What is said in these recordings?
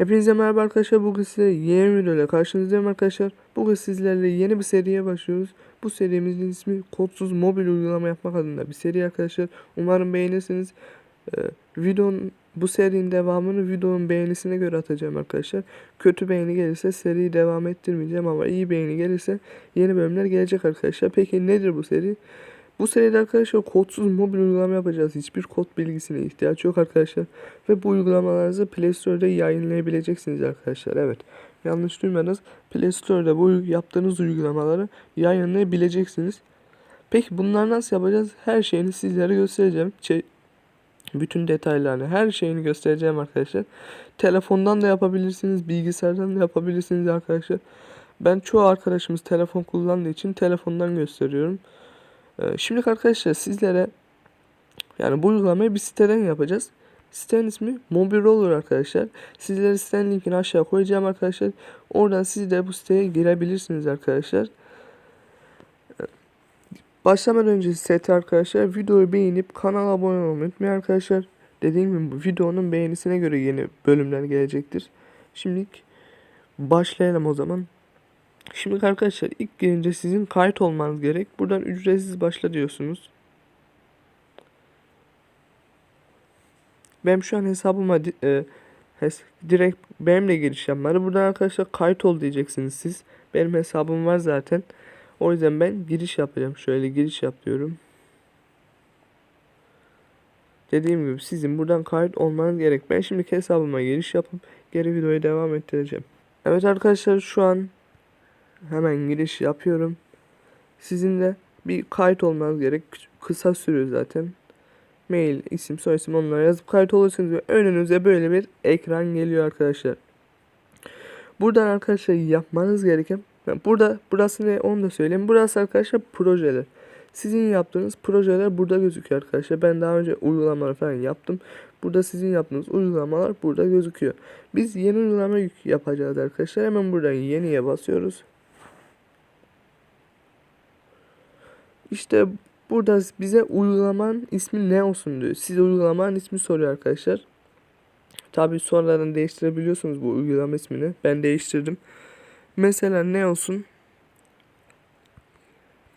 Hepinize merhaba arkadaşlar. Bugün size yeni bir videoyla karşınızdayım arkadaşlar. Bugün sizlerle yeni bir seriye başlıyoruz. Bu serimizin ismi kodsuz mobil uygulama yapmak adında bir seri arkadaşlar. Umarım beğenirsiniz. Ee, videonun bu serinin devamını videonun beğenisine göre atacağım arkadaşlar. Kötü beğeni gelirse seriyi devam ettirmeyeceğim ama iyi beğeni gelirse yeni bölümler gelecek arkadaşlar. Peki nedir bu seri? Bu seride arkadaşlar kodsuz mobil uygulama yapacağız. Hiçbir kod bilgisine ihtiyaç yok arkadaşlar. Ve bu uygulamalarınızı Play Store'da yayınlayabileceksiniz arkadaşlar. Evet. Yanlış duymadınız. Play Store'da bu yaptığınız uygulamaları yayınlayabileceksiniz. Peki bunları nasıl yapacağız? Her şeyini sizlere göstereceğim. Şey, bütün detaylarını, her şeyini göstereceğim arkadaşlar. Telefondan da yapabilirsiniz, bilgisayardan da yapabilirsiniz arkadaşlar. Ben çoğu arkadaşımız telefon kullandığı için telefondan gösteriyorum. Ee, Şimdi arkadaşlar sizlere yani bu uygulamayı bir siteden yapacağız. Sitenin ismi Mobil arkadaşlar. Sizlere sitenin linkini aşağı koyacağım arkadaşlar. Oradan siz de bu siteye girebilirsiniz arkadaşlar. Ee, Başlamadan önce site arkadaşlar videoyu beğenip kanala abone olmayı unutmayın arkadaşlar. Dediğim gibi bu videonun beğenisine göre yeni bölümler gelecektir. Şimdilik başlayalım o zaman. Şimdi arkadaşlar ilk girince sizin kayıt olmanız gerek. Buradan ücretsiz başla diyorsunuz. Benim şu an hesabıma e, hes- direkt benimle giriş yapmadı. Buradan arkadaşlar kayıt ol diyeceksiniz siz. Benim hesabım var zaten. O yüzden ben giriş yapacağım. Şöyle giriş yap diyorum. Dediğim gibi sizin buradan kayıt olmanız gerek. Ben şimdi hesabıma giriş yapıp geri videoya devam ettireceğim. Evet arkadaşlar şu an Hemen giriş yapıyorum. Sizin de bir kayıt olmanız gerek. Kı- Kısa sürüyor zaten. Mail, isim, soyisim onlara yazıp kayıt olursunuz ve önünüze böyle bir ekran geliyor arkadaşlar. Buradan arkadaşlar yapmanız gereken burada burası ne onu da söyleyeyim. Burası arkadaşlar projeler. Sizin yaptığınız projeler burada gözüküyor arkadaşlar. Ben daha önce uygulamalar falan yaptım. Burada sizin yaptığınız uygulamalar burada gözüküyor. Biz yeni uygulama yapacağız arkadaşlar. Hemen buradan yeniye basıyoruz. İşte burada bize uygulamanın ismi ne olsun diyor. Size uygulamanın ismi soruyor arkadaşlar. Tabi sonradan değiştirebiliyorsunuz bu uygulama ismini. Ben değiştirdim. Mesela ne olsun?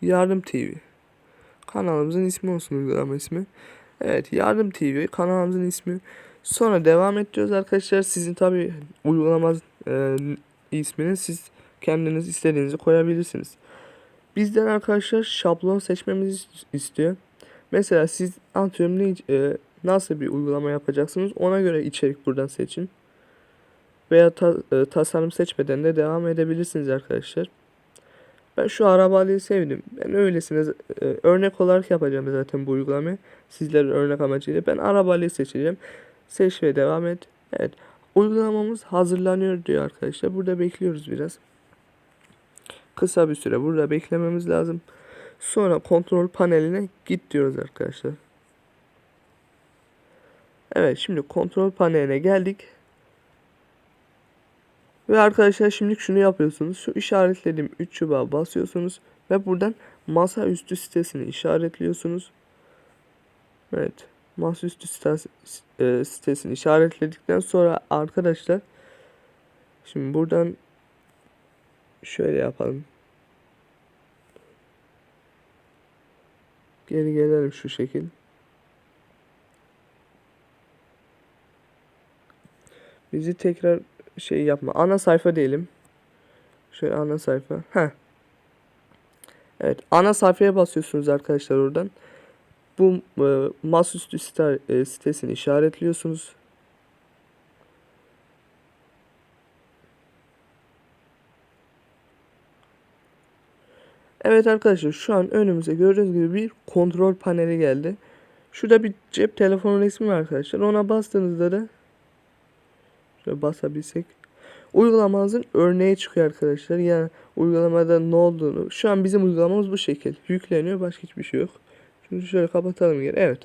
Yardım TV. Kanalımızın ismi olsun uygulama ismi. Evet Yardım TV kanalımızın ismi. Sonra devam ediyoruz arkadaşlar. Sizin tabi uygulama e, ismini siz kendiniz istediğinizi koyabilirsiniz. Bizden arkadaşlar şablon seçmemizi istiyor. Mesela siz atıyorum ne, e, nasıl bir uygulama yapacaksınız ona göre içerik buradan seçin. Veya ta- e, tasarım seçmeden de devam edebilirsiniz arkadaşlar. Ben şu arabalıyı sevdim. Ben öylesine e, örnek olarak yapacağım zaten bu uygulamayı. Sizlerin örnek amacıyla. Ben arabalıyı seçeceğim. Seç ve devam et. Evet. Uygulamamız hazırlanıyor diyor arkadaşlar. Burada bekliyoruz biraz kısa bir süre burada beklememiz lazım. Sonra kontrol paneline git diyoruz arkadaşlar. Evet şimdi kontrol paneline geldik. Ve arkadaşlar şimdi şunu yapıyorsunuz. Şu işaretlediğim 3 çubuğa basıyorsunuz. Ve buradan masaüstü sitesini işaretliyorsunuz. Evet. Masaüstü e, sitesini işaretledikten sonra arkadaşlar şimdi buradan Şöyle yapalım. Geri gelelim şu şekil. Bizi tekrar şey yapma. Ana sayfa diyelim. Şöyle ana sayfa. Heh. Evet. Ana sayfaya basıyorsunuz arkadaşlar oradan. Bu e, masaüstü site, e, sitesini işaretliyorsunuz. Evet arkadaşlar şu an önümüze gördüğünüz gibi bir kontrol paneli geldi. Şurada bir cep telefonu resmi var arkadaşlar. Ona bastığınızda da şöyle basabilsek uygulamanızın örneği çıkıyor arkadaşlar. Yani uygulamada ne olduğunu. Şu an bizim uygulamamız bu şekil. Yükleniyor. Başka hiçbir şey yok. Şimdi şöyle kapatalım geri. Evet.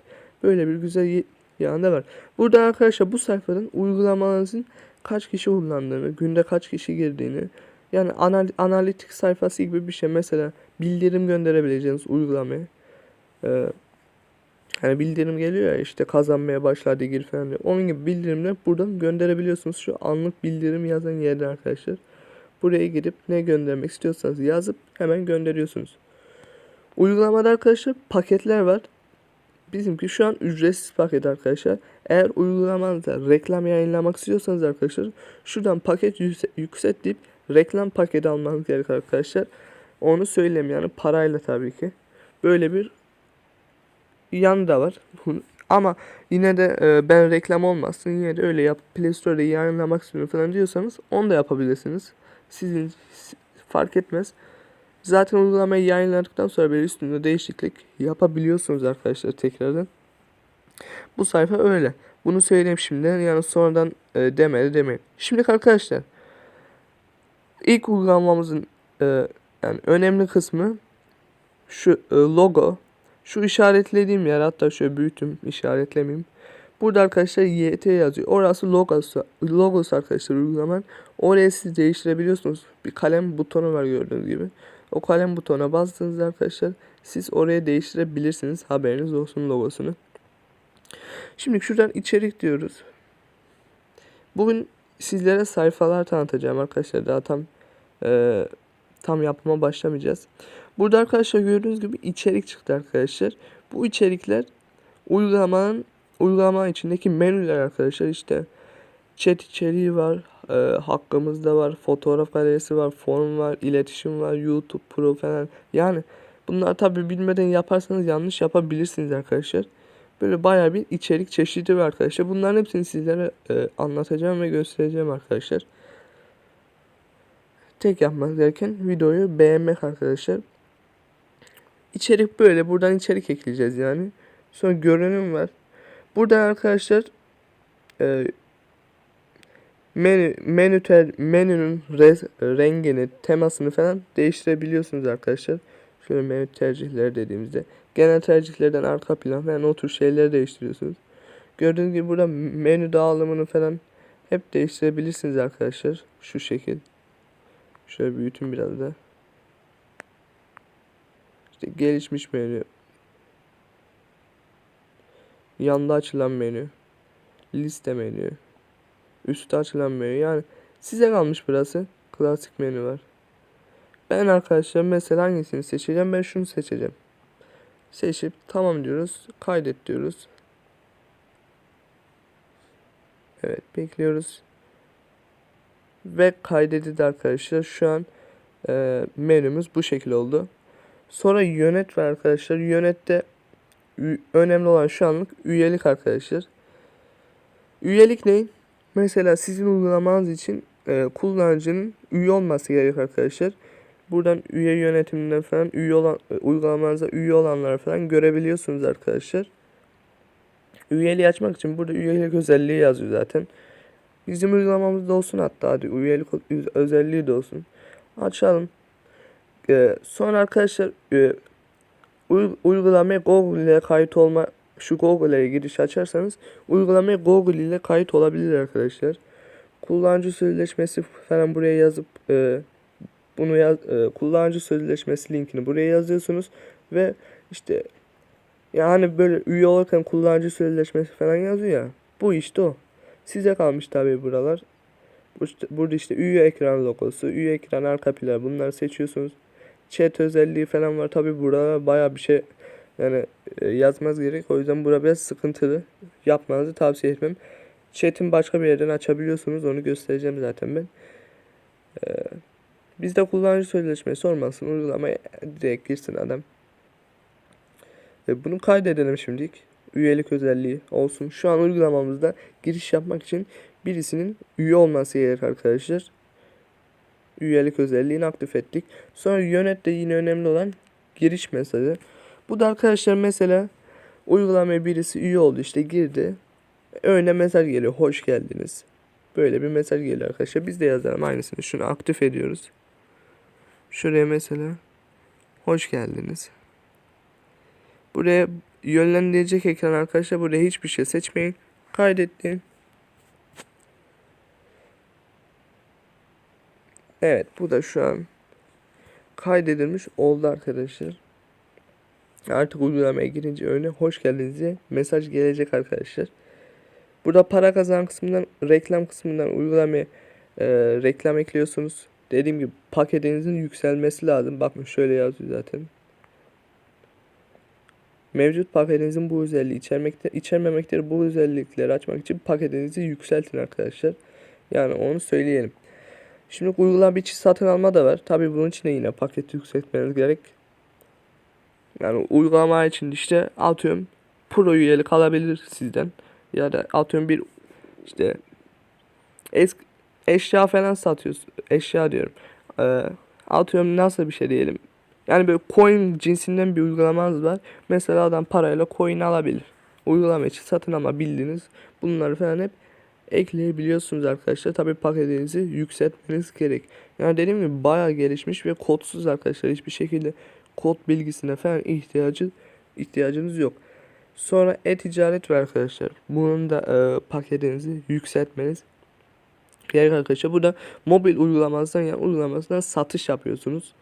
Böyle bir güzel yanında var. Burada arkadaşlar bu sayfadan uygulamanızın kaç kişi kullandığını, günde kaç kişi girdiğini, yani anal analitik sayfası gibi bir şey. Mesela bildirim gönderebileceğiniz uygulamaya. Ee, Hani bildirim geliyor ya işte kazanmaya başladı gir falan diyor. Onun gibi bildirimler buradan gönderebiliyorsunuz. Şu anlık bildirim yazan yerde arkadaşlar. Buraya girip ne göndermek istiyorsanız yazıp hemen gönderiyorsunuz. Uygulamada arkadaşlar paketler var. Bizimki şu an ücretsiz paket arkadaşlar. Eğer uygulamanızda reklam yayınlamak istiyorsanız arkadaşlar şuradan paket yükse- yükselt deyip reklam paketi almanız gerekiyor arkadaşlar. Onu söyleyeyim yani parayla tabii ki. Böyle bir yanı da var. Ama yine de e, ben reklam olmasın yine de öyle yap Play Store'da yayınlamak istiyorum falan diyorsanız onu da yapabilirsiniz. Sizin fark etmez. Zaten uygulamayı yayınladıktan sonra böyle üstünde değişiklik yapabiliyorsunuz arkadaşlar tekrardan. Bu sayfa öyle. Bunu söyleyeyim şimdiden yani sonradan e, demedi demeyin. Şimdi arkadaşlar ilk uygulamamızın e, yani önemli kısmı şu e, logo. Şu işaretlediğim yer hatta şöyle büyütüm işaretlemeyeyim. Burada arkadaşlar YT yazıyor. Orası logosu, logosu arkadaşlar uygulamanın. Oraya siz değiştirebiliyorsunuz. Bir kalem butonu var gördüğünüz gibi. O kalem butona bastığınızda arkadaşlar siz oraya değiştirebilirsiniz. Haberiniz olsun logosunu. Şimdi şuradan içerik diyoruz. Bugün sizlere sayfalar tanıtacağım arkadaşlar. Daha tam e, tam yapıma başlamayacağız. Burada arkadaşlar gördüğünüz gibi içerik çıktı arkadaşlar. Bu içerikler uygulamanın uygulama içindeki menüler arkadaşlar işte chat içeriği var, e, hakkımızda var, fotoğraf galerisi var, form var, iletişim var, YouTube Pro falan. Yani bunlar tabi bilmeden yaparsanız yanlış yapabilirsiniz arkadaşlar. Böyle baya bir içerik çeşidi var arkadaşlar. Bunların hepsini sizlere e, anlatacağım ve göstereceğim arkadaşlar. Tek yapmanız gereken videoyu beğenmek arkadaşlar. İçerik böyle. Buradan içerik ekleyeceğiz yani. Sonra görünüm var. Buradan arkadaşlar e, menü menü ter, menünün res, rengini, temasını falan değiştirebiliyorsunuz arkadaşlar. Şöyle menü tercihleri dediğimizde genel tercihlerden arka plan falan o tür şeyleri değiştiriyorsunuz. Gördüğünüz gibi burada menü dağılımını falan hep değiştirebilirsiniz arkadaşlar. Şu şekil. Şöyle büyütün biraz da. İşte gelişmiş menü. Yanda açılan menü. Liste menü. Üstte açılan menü. Yani size kalmış burası. Klasik menü var. Ben arkadaşlar mesela hangisini seçeceğim? Ben şunu seçeceğim. Seçip tamam diyoruz. Kaydet diyoruz. Evet bekliyoruz. Ve kaydedildi arkadaşlar. Şu an e, menümüz bu şekil oldu. Sonra yönet var arkadaşlar. Yönette önemli olan şu anlık üyelik arkadaşlar. Üyelik ne? Mesela sizin uygulamanız için e, kullanıcının üye olması gerekiyor arkadaşlar. Buradan üye yönetiminden falan üye olan e, uygulamanıza üye olanları falan görebiliyorsunuz arkadaşlar. Üyeliği açmak için burada üyelik özelliği yazıyor zaten. Bizim uygulamamızda olsun hatta hadi üyelik özelliği de olsun. Açalım. Ee, sonra arkadaşlar e, uy- uygulamaya Google ile kayıt olma şu Google'e giriş açarsanız uygulamaya Google ile kayıt olabilir arkadaşlar. Kullanıcı sözleşmesi falan buraya yazıp e, bunu yaz, e, kullanıcı sözleşmesi linkini buraya yazıyorsunuz ve işte yani böyle üye olurken kullanıcı sözleşmesi falan yazıyor ya. Bu işte o. Size kalmış tabii buralar. Burada işte üye ekran logosu, üye ekran arka plan bunları seçiyorsunuz. Chat özelliği falan var. Tabii burada baya bir şey yani e, yazmaz gerek. O yüzden burada biraz sıkıntılı. Yapmanızı tavsiye etmem. Chat'in başka bir yerden açabiliyorsunuz. Onu göstereceğim zaten ben. Ee, bizde kullanıcı sözleşmesi olmasın. Uygulamaya direkt girsin adam. E, bunu kaydedelim şimdilik. Üyelik özelliği olsun. Şu an uygulamamızda giriş yapmak için birisinin üye olması gerek arkadaşlar. Üyelik özelliğini aktif ettik. Sonra yönette yine önemli olan giriş mesajı. Bu da arkadaşlar mesela uygulamaya birisi üye oldu işte girdi. Öyle mesaj geliyor. Hoş geldiniz. Böyle bir mesaj geliyor arkadaşlar. Biz de yazalım aynısını. Şunu aktif ediyoruz. Şuraya mesela hoş geldiniz. Buraya yönlendirecek ekran arkadaşlar. Buraya hiçbir şey seçmeyin. Kaydettim. Evet bu da şu an kaydedilmiş oldu arkadaşlar. Artık uygulamaya girince öyle hoş geldiniz diye mesaj gelecek arkadaşlar. Burada para kazan kısmından reklam kısmından uygulamaya e, reklam ekliyorsunuz. Dediğim gibi paketinizin yükselmesi lazım. Bakın şöyle yazıyor zaten. Mevcut paketinizin bu özelliği içermekte, içermemektedir. Bu özellikleri açmak için paketinizi yükseltin arkadaşlar. Yani onu söyleyelim. Şimdi uygulama içi satın alma da var. Tabi bunun için de yine paket yükseltmeniz gerek. Yani uygulama için işte atıyorum pro üyelik alabilir sizden. Ya da atıyorum bir işte eski eşya falan satıyorsun. Eşya diyorum. Ee, atıyorum nasıl bir şey diyelim. Yani böyle coin cinsinden bir uygulamanız var. Mesela adam parayla coin alabilir. Uygulama için satın alma bildiğiniz bunları falan hep ekleyebiliyorsunuz arkadaşlar. Tabi paketinizi yükseltmeniz gerek. Yani dediğim gibi bayağı gelişmiş ve kodsuz arkadaşlar. Hiçbir şekilde kod bilgisine falan ihtiyacı ihtiyacınız yok. Sonra e-ticaret var arkadaşlar. Bunun da e, paketinizi yükseltmeniz gerek arkadaşlar. Burada mobil uygulamanızdan yani uygulamasından satış yapıyorsunuz.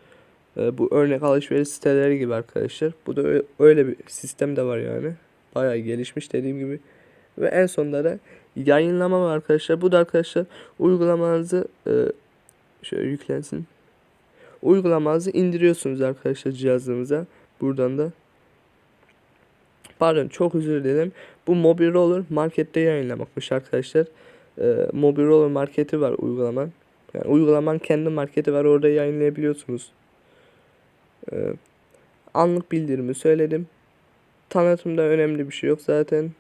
E, bu örnek alışveriş siteleri gibi arkadaşlar. Bu da öyle, bir sistem de var yani. Bayağı gelişmiş dediğim gibi. Ve en sonunda da yayınlama var arkadaşlar. Bu da arkadaşlar uygulamanızı e, şöyle yüklensin. Uygulamanızı indiriyorsunuz arkadaşlar cihazınıza. Buradan da Pardon çok özür dilerim. Bu Mobil Roller markette yayınlamakmış arkadaşlar. Ee, Mobil Roller marketi var uygulaman. Yani uygulaman kendi marketi var orada yayınlayabiliyorsunuz. Ee, anlık bildirimi söyledim. Tanıtımda önemli bir şey yok zaten.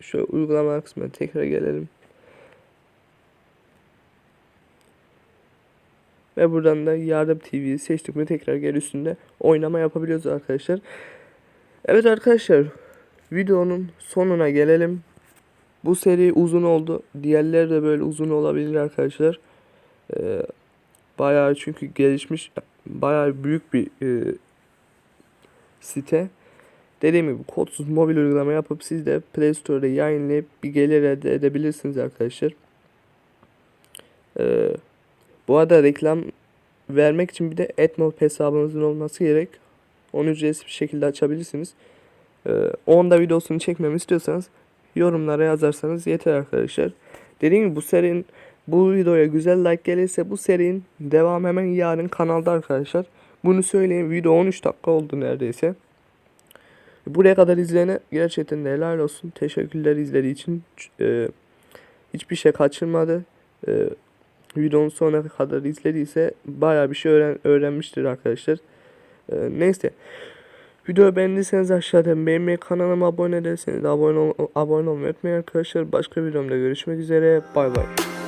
Şu uygulama kısmına tekrar gelelim. Ve buradan da Yardım TV'yi seçtik mi tekrar gel üstünde oynama yapabiliyoruz arkadaşlar. Evet arkadaşlar videonun sonuna gelelim. Bu seri uzun oldu. Diğerleri de böyle uzun olabilir arkadaşlar. Ee, bayağı çünkü gelişmiş bayağı büyük bir e, site. Dediğim gibi kodsuz mobil uygulama yapıp siz de Play Store'da yayınlayıp bir gelir elde edebilirsiniz arkadaşlar. Ee, bu arada reklam vermek için bir de AdMob hesabınızın olması gerek. Onu ücretsiz bir şekilde açabilirsiniz. Ee, onda videosunu çekmemi istiyorsanız yorumlara yazarsanız yeter arkadaşlar. Dediğim gibi bu serinin bu videoya güzel like gelirse bu serinin devam hemen yarın kanalda arkadaşlar. Bunu söyleyeyim. Video 13 dakika oldu neredeyse. Buraya kadar izleyene gerçekten de helal olsun. Teşekkürler izlediği için. Ee, hiçbir şey kaçırmadı. Ee, videonun sonuna kadar izlediyse baya bir şey öğren öğrenmiştir arkadaşlar. Ee, neyse. Videoyu beğendiyseniz aşağıdan beğenmeyi, kanalıma abone ederseniz abone, ol abone olmayı unutmayın arkadaşlar. Başka videomda görüşmek üzere. Bay bay.